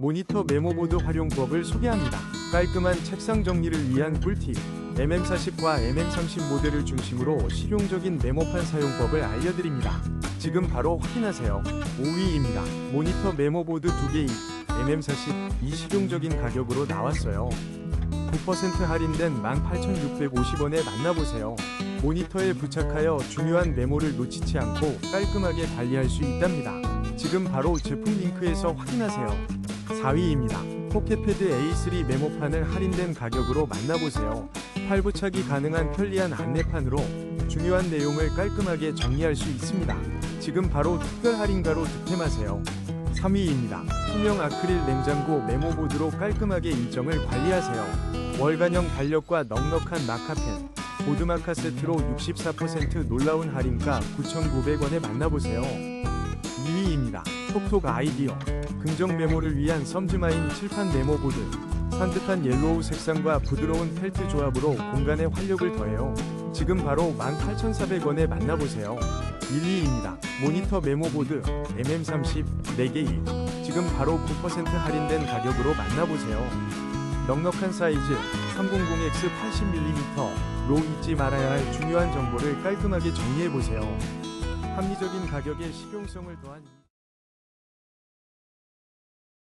모니터 메모보드 활용법을 소개합니다. 깔끔한 책상 정리를 위한 꿀팁. MM40과 MM30 모델을 중심으로 실용적인 메모판 사용법을 알려드립니다. 지금 바로 확인하세요. 5위입니다. 모니터 메모보드 2개입 MM40 이 실용적인 가격으로 나왔어요. 9% 할인된 18,650원에 만나보세요. 모니터에 부착하여 중요한 메모를 놓치지 않고 깔끔하게 관리할 수 있답니다. 지금 바로 제품 링크에서 확인하세요. 4위입니다. 포켓패드 A3 메모판을 할인된 가격으로 만나보세요. 팔부착이 가능한 편리한 안내판으로 중요한 내용을 깔끔하게 정리할 수 있습니다. 지금 바로 특별 할인가로 득템하세요. 3위입니다. 투명 아크릴 냉장고 메모보드로 깔끔하게 일정을 관리하세요. 월간형 달력과 넉넉한 마카펜, 보드마카 세트로 64% 놀라운 할인가 9,900원에 만나보세요. 2위입니다. 톡톡 아이디어 긍정 메모를 위한 썸즈마인 칠판 메모보드 산뜻한 옐로우 색상과 부드러운 펠트 조합으로 공간에 활력을 더해요. 지금 바로 18,400원에 만나보세요. 1위입니다. 모니터 메모보드 MM30 4개입 지금 바로 9% 할인된 가격으로 만나보세요. 넉넉한 사이즈 300X 80mm로 잊지 말아야 할 중요한 정보를 깔끔하게 정리해보세요. 합리적인 가격에 실용성을 더한